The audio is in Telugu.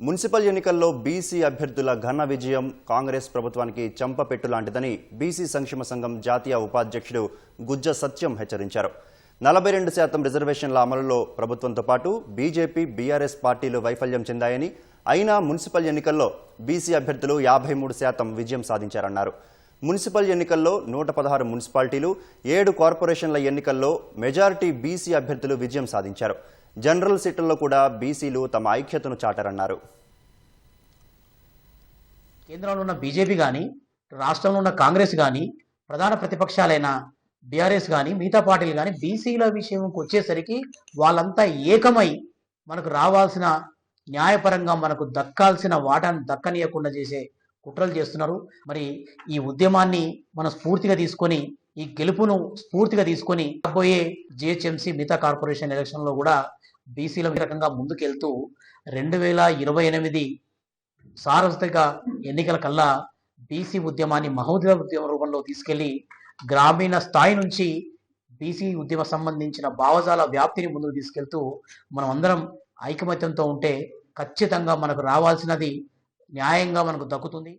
మున్సిపల్ ఎన్నికల్లో బీసీ అభ్యర్థుల ఘన విజయం కాంగ్రెస్ ప్రభుత్వానికి చెంపపెట్టు లాంటిదని బీసీ సంక్షేమ సంఘం జాతీయ ఉపాధ్యక్షుడు గుజ్జ సత్యం హెచ్చరించారు. నలభై రెండు శాతం రిజర్వేషన్ల అమలులో ప్రభుత్వంతో పాటు బీజేపీ బీఆర్ఎస్ పార్టీలు వైఫల్యం చెందాయని అయినా మున్సిపల్ ఎన్నికల్లో బీసీ అభ్యర్థులు యాభై మూడు శాతం విజయం సాధించారన్నారు. మున్సిపల్ ఎన్నికల్లో నూట పదహారు మున్సిపాలిటీలు ఏడు కార్పొరేషన్ల ఎన్నికల్లో మెజారిటీ బీసీ అభ్యర్థులు విజయం సాధించారు. జనరల్ సీట్లలో కూడా బీసీలు తమ ఐక్యతను చాటారన్నారు. కేంద్రంలో ఉన్న బీజేపీ కానీ రాష్ట్రంలో ఉన్న కాంగ్రెస్ కానీ ప్రధాన ప్రతిపక్షాలైన బీఆర్ఎస్ కానీ మిగతా పార్టీలు కానీ బీసీల విషయంకి వచ్చేసరికి వాళ్ళంతా ఏకమై మనకు రావాల్సిన న్యాయపరంగా మనకు దక్కాల్సిన వాటాను దక్కనీయకుండా చేసే కుట్రలు చేస్తున్నారు. మరి ఈ ఉద్యమాన్ని మనం స్ఫూర్తిగా తీసుకొని ఈ గెలుపును స్ఫూర్తిగా తీసుకొని రాబోయే జిహెచ్ఎంసీ మిగతా కార్పొరేషన్ ఎలక్షన్లో కూడా బీసీల రకంగా ముందుకెళ్తూ రెండు వేల ఇరవై ఎనిమిది సార్వత్రిక ఎన్నికల కల్లా బీసీ ఉద్యమాన్ని మహోదయ ఉద్యమ రూపంలో తీసుకెళ్ళి గ్రామీణ స్థాయి నుంచి బీసీ ఉద్యమ సంబంధించిన భావజాల వ్యాప్తిని ముందుకు తీసుకెళ్తూ మనం అందరం ఐకమత్యంతో ఉంటే ఖచ్చితంగా మనకు రావాల్సినది న్యాయంగా మనకు దక్కుతుంది.